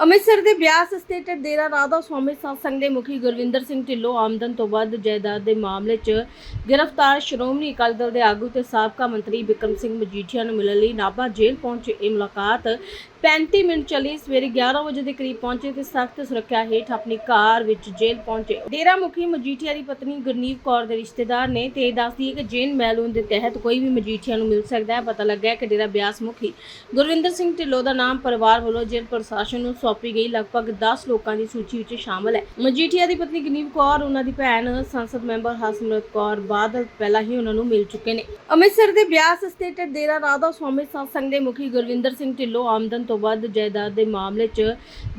ਅੰਮ੍ਰਿਤਸਰ ਦੇ ਬਿਆਸ ਸਥਿਤ ਡੇਰਾ ਰਾਧਾ ਸਵਾਮੀ ਸਤਸੰਗ ਦੇ ਮੁਖੀ ਗੁਰਵਿੰਦਰ ਸਿੰਘ ਢਿੱਲੋਂ ਆਮਦਨ ਤੋਂ ਵੱਧ ਜਾਇਦਾਦ ਦੇ ਮਾਮਲੇ 'ਚ ਗ੍ਰਿਫਤਾਰ ਸ਼੍ਰੋਮਣੀ ਅਕਾਲੀ ਦਲ ਦੇ ਆਗੂ ਤੇ ਸਾਬਕਾ ਮੰਤਰੀ ਬਿਕਰਮ ਸਿੰਘ ਮਜੀਠੀਆ ਨੂੰ ਮਿਲਣ ਲਈ ਨਾਭਾ ਜੇਲ੍ਹ ਪਹੁੰਚੇ ਇਹ ਮੁਲਾਕਾਤ 35 ਮਿੰਟ ਚੱਲੀ। ਸਵੇਰੇ 11 ਵਜੇ ਦੇ ਕਰੀਬ ਪਹੁੰਚੇ ਤੇ ਸਖਤ ਸੁਰੱਖਿਆ ਹੇਠ ਆਪਣੀ ਕਾਰ ਵਿੱਚ ਜੇਲ੍ਹ ਪਹੁੰਚੇ। ਡੇਰਾ ਮੁਖੀ ਮਜੀਠੀਆ ਦੀ ਪਤਨੀ ਗੁਰਨੀਤ ਕੌਰ ਦੇ ਰਿਸ਼ਤੇਦਾਰ ਨੇ ਤੇ ਦੱਸਦੀ ਹੈ ਕਿ ਜੇਲ੍ਹ ਮਹਿਲੂਨ ਦੇ ਤਹਿਤ ਕੋਈ ਵੀ ਮਜੀਠੀਆ ਨੂੰ ਮਿਲ ਸਕਦਾ ਹੈ। ਪਤਾ ਲੱਗਾ ਹੈ ਕਿ ਡੇਰਾ ਬਿਆਸ ਮੁਖੀ ਗੁਰਵਿੰਦਰ ਸਿੰਘ ਢਿੱਲੋਂ ਦਾ ਨਾਮ ਪਰਿਵਾਰ ਵੱਲੋਂ ਜੇਲ੍ਹ ਪ੍ਰਸ਼ਾਸਨ ਨੂੰ ਸੌਂਪੀ ਗਈ। ਲਗਭਗ 10 ਲੋਕਾਂ ਦੀ ਸੂਚੀ ਵਿੱਚ ਸ਼ਾਮਲ ਹੈ। ਮਜੀਠੀਆ ਦੀ ਪਤਨੀ ਗਨੀਵ ਕੌਰ, ਉਹਨਾਂ ਦੀ ਭੈਣ, ਸੰਸਦ ਮੈਂਬਰ ਹਰਸਿਮਰਤ ਕੌਰ ਬਾਦਲ ਪਹਿਲਾਂ ਹੀ ਉਹਨਾਂ ਨੂੰ ਮਿਲ ਚੁੱਕੇ ਨੇ। ਅੰਮ੍ਰਿਤਸਰ ਦੇ ਬਿਆਸ ਸਥਿਤ ਡੇਰਾ ਰਾਧਾ ਸਵਾਮੀ ਸਤਸੰਗ ਦੇ ਮੁਖੀ ਗੁਰਵਿੰਦਰ ਸਿੰਘ ਢਿੱਲੋਂ ਆਮਦਨ ਤੋਂ ਵੱਧ ਜਾਇਦਾਦ ਦੇ ਮਾਮਲੇ 'ਚ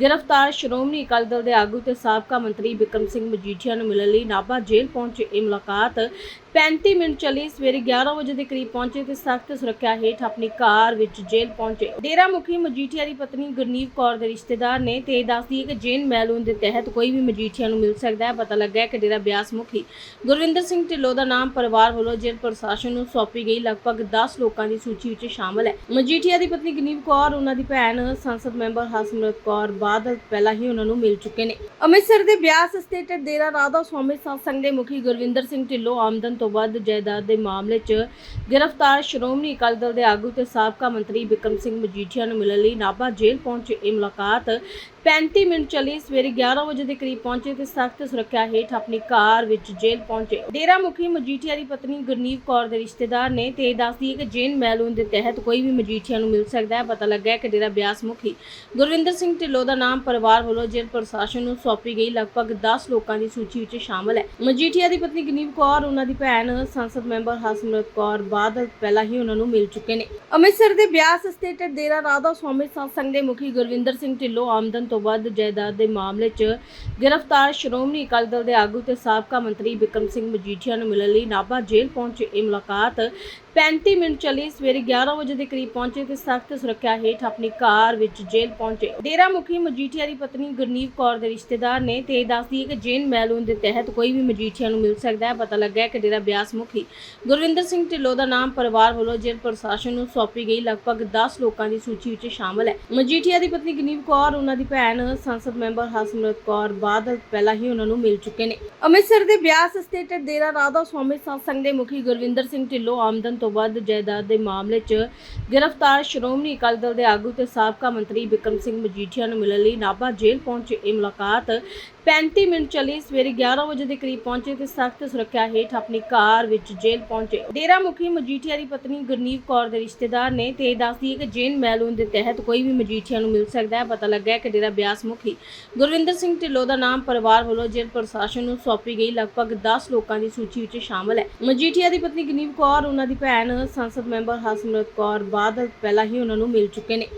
ਗ੍ਰਿਫਤਾਰ ਸ਼੍ਰੋਮਣੀ ਅਕਾਲੀ ਦਲ ਦੇ ਆਗੂ ਤੇ ਸਾਬਕਾ ਮੰਤਰੀ ਬਿਕਰਮ ਸਿੰਘ ਮਜੀਠੀਆ ਨੂੰ ਮਿਲਣ ਲਈ ਨਾਭਾ ਜੇਲ੍ਹ ਪਹੁੰਚੇ। ਇਹ ਮੁਲਾਕਾਤ 35 ਮਿੰਟ ਚੱਲੀ। ਸਵੇਰੇ 11 ਵਜੇ ਦੇ ਕਰੀਬ ਪਹੁੰਚੇ ਤੇ ਸਖਤ ਸੁਰੱਖਿਆ ਹੇਠ ਆਪਣੀ ਕਾਰ ਵਿੱਚ ਜੇਲ੍ਹ ਪਹੁੰਚੇ। ਡੇਰਾ ਮੁਖੀ ਮਜੀਠੀਆ ਦੀ ਪਤਨੀ ਗੁਰਨੀਵ ਕੌਰ ਦੇ ਰਿਸ਼ਤੇ ਰਿਸ਼ਤੇਦਾਰ ਨੇ ਤੇ ਦੱਸਦੀ ਹੈ ਕਿ ਜੇਨ ਮੈਲੂਨ ਦੇ ਤਹਿਤ ਕੋਈ ਵੀ ਮਜੀਠੀਆ ਨੂੰ ਮਿਲ ਸਕਦਾ ਹੈ। ਪਤਾ ਲੱਗਾ ਹੈ ਕਿ ਡੇਰਾ ਬਿਆਸ ਮੁਖੀ ਗੁਰਵਿੰਦਰ ਸਿੰਘ ਢਿੱਲੋਂ ਦਾ ਨਾਮ ਪਰਿਵਾਰ ਵੱਲੋਂ ਜੇਲ੍ਹ ਪ੍ਰਸ਼ਾਸਨ ਨੂੰ ਸੌਂਪੀ ਗਈ ਲਗਭਗ 10 ਲੋਕਾਂ ਦੀ ਸੂਚੀ ਵਿੱਚ ਸ਼ਾਮਲ ਹੈ। ਮਜੀਠੀਆ ਦੀ ਪਤਨੀ ਗਨੀਵ ਕੌਰ, ਉਹਨਾਂ ਦੀ ਭੈਣ ਸੰਸਦ ਮੈਂਬਰ ਹਰਸਿਮਰਤ ਕੌਰ ਬਾਦਲ ਪਹਿਲਾਂ ਹੀ ਉਹਨਾਂ ਨੂੰ ਮਿਲ ਚੁੱਕੇ ਨੇ। ਅੰਮ੍ਰਿਤਸਰ ਦੇ ਬਿਆਸ ਸਥਿਤ ਡੇਰਾ ਰਾਧਾ ਸਵਾਮੀ ਸਤਸੰਗ ਦੇ ਮੁਖੀ ਗੁਰਵਿੰਦਰ ਸਿੰਘ ਢਿੱਲੋਂ ਆਮਦਨ ਤੋਂ ਵੱਧ ਜਾਇਦਾਦ ਦੇ ਮਾਮਲੇ 'ਚ ਗ੍ਰਿਫਤਾਰ ਸ਼੍ਰੋਮਣੀ ਅਕਾਲੀ ਦਲ ਦੇ ਆਗੂ ਤੇ ਸਾਬਕਾ ਮੰਤਰੀ ਬਿਕਰਮ ਸਿੰਘ ਮਜੀਠੀਆ ਨੂੰ ਮਿਲਣ ਲਈ ਨਾਭਾ ਜੇਲ੍ਹ ਪਹੁੰਚੇ। ਇਹ ਮੁਲਾਕਾਤ 35 ਮਿੰਟ ਚੱਲੀ, ਸਵੇਰੇ 11 ਵਜੇ ਦੇ ਕਰੀਬ ਪਹੁੰਚੇ ਤੇ ਸਖਤ ਸੁਰੱਖਿਆ ਹੇਠ ਆਪਣੀ ਕਾਰ ਵਿੱਚ ਜੇਲ੍ਹ ਪਹੁੰਚੇ। ਡੇਰਾ ਮੁਖੀ ਮਜੀਠੀਆ ਦੀ ਪਤਨੀ ਗੁਰਨੀਤ ਕੌਰ ਦੇ ਰਿਸ਼ਤੇਦਾਰ ਨੇ ਤੇ ਦੱਸਦੀ ਹੈ ਕਿ ਜੇਨ ਮੈਲੂਨ ਦੇ ਤਹਿਤ ਕੋਈ ਵੀ ਮਜੀਠੀਆ ਨੂੰ ਮਿਲ ਸਕਦਾ ਹੈ। ਪਤਾ ਲੱਗਾ ਹੈ ਕਿ ਡੇਰਾ ਬਿਆਸ ਮੁਖੀ ਗੁਰਵਿੰਦਰ ਸਿੰਘ ਢਿੱਲੋਂ ਦਾ ਨਾਮ ਪਰਿਵਾਰ ਵੱਲੋਂ ਜੇਲ੍ਹ ਪ੍ਰਸ਼ਾਸਨ ਨੂੰ ਸੌਂਪੀ ਗਈ ਲਗਭਗ 10 ਲੋਕਾਂ ਦੀ ਸੂਚੀ ਵਿੱਚ ਸ਼ਾਮਲ ਹੈ। ਮਜੀਠੀਆ ਦੀ ਪਤਨੀ ਗਨੀਵ ਕੌਰ, ਉਹਨਾਂ ਦੀ ਭੈਣ ਸੰਸਦ ਮੈਂਬਰ ਹਰਸਿਮਰਤ ਕੌਰ ਬਾਦਲ ਪਹਿਲਾਂ ਹੀ ਉਹਨਾਂ ਨੂੰ ਮਿਲ ਚੁੱਕੇ ਨੇ। ਅੰਮ੍ਰਿਤਸਰ ਦੇ ਬਿਆਸ ਸਥਿਤ ਡੇਰਾ ਰਾਧਾ ਸਵਾਮੀ ਸਤਸੰਗ ਦੇ ਮੁਖੀ ਗੁਰਵਿੰਦਰ ਸਿੰਘ ਢਿੱਲੋਂ ਆਮਦਨ ਤੋਂ ਵੱਧ ਜਾਇਦਾਦ ਦੇ ਮਾਮਲੇ 'ਚ ਗ੍ਰਿਫਤਾਰ ਸ਼੍ਰੋਮਣੀ ਅਕਾਲੀ ਦਲ ਦੇ ਆਗੂ ਤੇ ਸਾਬਕਾ ਮੰਤਰੀ ਬਿਕਰਮ ਸਿੰਘ ਮਜੀਠੀਆ ਨੂੰ ਮਿਲਣ ਲਈ ਨਾਭਾ ਜੇਲ੍ਹ ਪਹੁੰਚੇ ਇਹ ਮੁਲਾਕਾਤ 35 ਮਿੰਟ ਚੱਲੀ। ਸਵੇਰੇ 11 ਵਜੇ ਦੇ ਕਰੀਬ ਪਹੁੰਚੇ ਤੇ ਸਖਤ ਸੁਰੱਖਿਆ ਹੇਠ ਆਪਣੀ ਕਾਰ ਵਿੱਚ ਜੇਲ੍ਹ ਪਹੁੰਚੇ। ਡੇਰਾ ਮੁਖੀ ਮਜੀਠੀਆ ਦੀ ਪਤਨੀ ਗੁਰਨੀਤ ਕੌਰ ਦੇ ਰਿਸ਼ਤੇਦਾਰ ਨੇ ਤੇ ਦੱਸਦੀ ਹੈ ਕਿ ਜੇਨ ਮੈਲੂਨ ਦੇ ਤਹਿਤ ਕੋਈ ਵੀ ਮਜੀਠੀਆ ਨੂੰ ਮਿਲ ਸਕਦਾ ਹੈ। ਪਤਾ ਲੱਗਾ ਹੈ ਕਿ ਡੇਰਾ ਬਿਆਸ ਮੁਖੀ ਗੁਰਵਿੰਦਰ ਸਿੰਘ ਢਿੱਲੋਂ ਦਾ ਨਾਮ ਪਰਿਵਾਰ ਵੱਲੋਂ ਜੇਲ੍ਹ ਪ੍ਰਸ਼ਾਸਨ ਨੂੰ ਸੌਂਪੀ ਗਈ। ਲਗਭਗ 10 ਲੋਕਾਂ ਦੀ ਸੂਚੀ ਵਿੱਚ ਸ਼ਾਮਲ ਹੈ। ਮਜੀਠੀਆ ਦੀ ਪਤਨੀ ਗਨੀਵ ਕੌਰ ਉਹਨਾਂ ਦੀ ਭੈਣ ਸੰਸਦ ਮੈਂਬਰ ਹਰਸਿਮਰਤ ਕੌਰ ਬਾਦਲ ਪਹਿਲਾਂ ਹੀ ਉਹਨਾਂ ਨੂੰ ਮਿਲ ਚੁੱਕੇ ਨੇ। ਅੰਮ੍ਰਿਤਸਰ ਦੇ ਬਿਆਸ ਸਥਿਤ ਡੇਰਾ ਰਾਧਾ ਸਵਾਮੀ ਸਤਸੰਗ ਦੇ ਮੁਖੀ ਗੁਰਵਿੰਦਰ ਸਿੰਘ ਢਿੱਲੋਂ ਆਮਦਨ ਤੋਂ ਵੱਧ ਜਾਇਦਾਦ ਦੇ ਮਾਮਲੇ 'ਚ ਗ੍ਰਿਫਤਾਰ ਸ਼੍ਰੋਮਣੀ ਅਕਾਲੀ ਦਲ ਦੇ ਆਗੂ ਤੇ ਸਾਬਕਾ ਮੰਤਰੀ ਬਿਕਰਮ ਸਿੰਘ ਮਜੀਠੀਆ ਨੂੰ ਮਿਲਣ ਲਈ ਨਾਭਾ ਜੇਲ੍ਹ ਪਹੁੰਚੇ। ਇਹ ਮੁਲਾਕਾਤ 35 ਮਿੰਟ ਚੱਲੀ। ਸਵੇਰੇ 11 ਵਜੇ ਦੇ ਕਰੀਬ ਪਹੁੰਚੇ ਤੇ ਸਖਤ ਸੁਰੱਖਿਆ ਹੇਠ ਆਪਣੀ ਕਾਰ ਵਿੱਚ ਜੇਲ੍ਹ ਪਹੁੰਚੇ। ਡੇਰਾ ਮੁਖੀ ਮਜੀਠੀਆ ਦੀ ਪਤਨੀ ਗੁਰਨੀਤ ਕੌਰ ਦੇ ਰਿਸ਼ਤੇਦਾਰ ਨੇ ਤੇ ਦੱਸਦੀ ਹੈ ਕਿ ਜੇਨ ਮੈਲੂਨ ਦੇ ਤਹਿਤ ਕੋਈ ਵੀ ਮਜੀਠੀਆ ਨੂੰ ਮਿਲ ਸਕਦਾ ਹੈ। ਪਤਾ ਲੱਗਾ ਹੈ ਕਿ ਡੇਰਾ ਬਿਆਸ ਮੁਖੀ ਗੁਰਵਿੰਦਰ ਸਿੰਘ ਢਿੱਲੋਂ ਦਾ ਨਾਮ ਪਰਿਵਾਰ ਵੱਲੋਂ ਜੇਲ੍ਹ ਪ੍ਰਸ਼ਾਸਨ ਨੂੰ ਸੌਂਪੀ ਗਈ, ਲਗਭਗ 10 ਲੋਕਾਂ ਦੀ ਸੂਚੀ ਵਿੱਚ ਸ਼ਾਮਲ ਹੈ। ਮਜੀਠੀਆ ਦੀ ਪਤਨੀ ਗਨੀਵ ਕੌਰ, ਉਹਨਾਂ ਦੀ ਭੈਣ, ਸੰਸਦ ਮੈਂਬਰ ਹਰਸਿਮਰਤ ਕੌਰ ਬਾਦਲ ਪਹਿਲਾਂ ਹੀ ਉਹਨਾਂ ਨੂੰ ਮਿਲ ਚੁੱਕੇ ਨੇ।